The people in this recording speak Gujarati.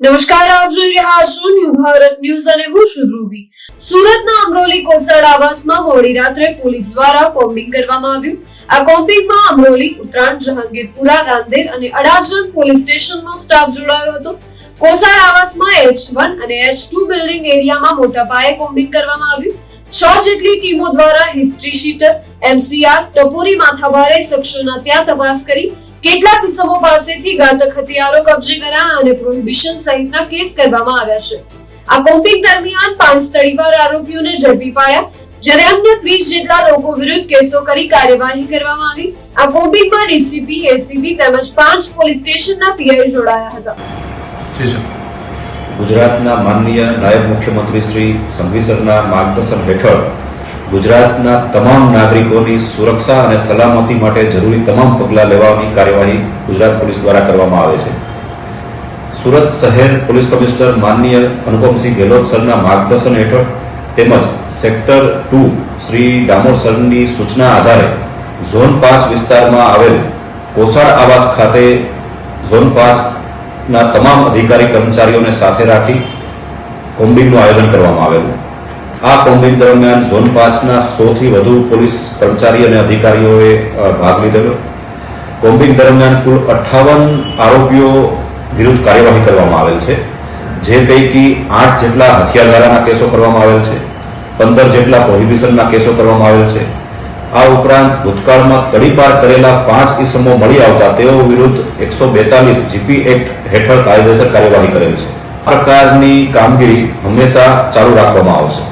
નમસ્કાર, આપ જોઈ રહ્યા છો ન્યૂ ભારત ન્યૂઝ અને હું છું ધ્રુવી. સુરતના અમરોલી કોસાડ આવાસમાં મોડી રાત્રે પોલીસ દ્વારા કોમ્બિંગ કરવામાં આવ્યું. આ કોમ્બિંગમાં અમરોલી, ઉત્તરાયણ, જહાંગીરપુરા, રાંદેર અને અડાજણ પોલીસ સ્ટેશનનો સ્ટાફ જોડાયો હતો. કોસાડ આવાસમાં એચ વન અને એચ ટુ બિલ્ડિંગ એરિયામાં મોટા પાયે કોમ્બિંગ કરવામાં આવ્યું. છ જેટલી ટીમો દ્વારા હિસ્ટ્રી શીટર એમસીઆર ટપોરી માથાભારે શખ્સોના ત્યાં તપાસ કરી કેટલાક કિસ્સાઓ પાસેથી ઘાતક હથિયારો કબજે કર્યા અને પ્રોહિબિશન સહિતના કેસ કરવામાં આવ્યા છે. આ કોમ્પિંગ દરમિયાન પાંચ તળીવાર આરોપીઓને ઝડપી પાડ્યા. જ્યારે અન્ય ત્રીસ જેટલા લોકો વિરુદ્ધ કેસો કરી કાર્યવાહી કરવામાં આવી. આ કોમ્પિંગમાં ડીસીપી એસીબી તેમજ પાંચ પોલીસ સ્ટેશનના પીઆઈ જોડાયા હતા. ગુજરાતના માનનીય નાયબ મુખ્યમંત્રી શ્રી સંઘવી માર્ગદર્શન હેઠળ ગુજરાતના તમામ નાગરિકોની સુરક્ષા અને સલામતી માટે જરૂરી તમામ પગલાં લેવાની કાર્યવાહી ગુજરાત પોલીસ દ્વારા કરવામાં આવે છે. સુરત શહેર પોલીસ કમિશનર માનનીય અનુપમસિંહ ગેહલોત સરના માર્ગદર્શન હેઠળ તેમજ સેક્ટર ટુ શ્રી ડામોર સરની સૂચના આધારે ઝોન પાંચ વિસ્તારમાં આવેલ કોસાડ આવાસ ખાતે ઝોન પાંચના તમામ અધિકારી કર્મચારીઓને સાથે રાખી કોમ્બિંગનું આયોજન કરવામાં આવેલું. આ કોમ્બિંગ દરમિયાન ઝોન પાંચના સોથી વધુ પોલીસ કર્મચારી અને અધિકારીઓએ ભાગ લીધેલો. કોમ્બિંગ દરમિયાન કુલ અઠ્ઠાવન આરોપીઓ વિરુદ્ધ કાર્યવાહી કરવામાં આવેલ છે, જે પૈકી આઠ જેટલા હથિયારધારાના કેસો કરવામાં આવેલ છે, પંદર જેટલા પ્રોહિબિશનના કેસો કરવામાં આવેલ છે. આ ઉપરાંત ભૂતકાળમાં તડીપાર કરેલા પાંચ ઇસમો મળી આવતા તેઓ વિરુદ્ધ એકસો બેતાલીસ જીપી એક્ટ હેઠળ કાયદેસર કાર્યવાહી કરેલ છે. આ પ્રકારની કામગીરી હંમેશા ચાલુ રાખવામાં આવશે.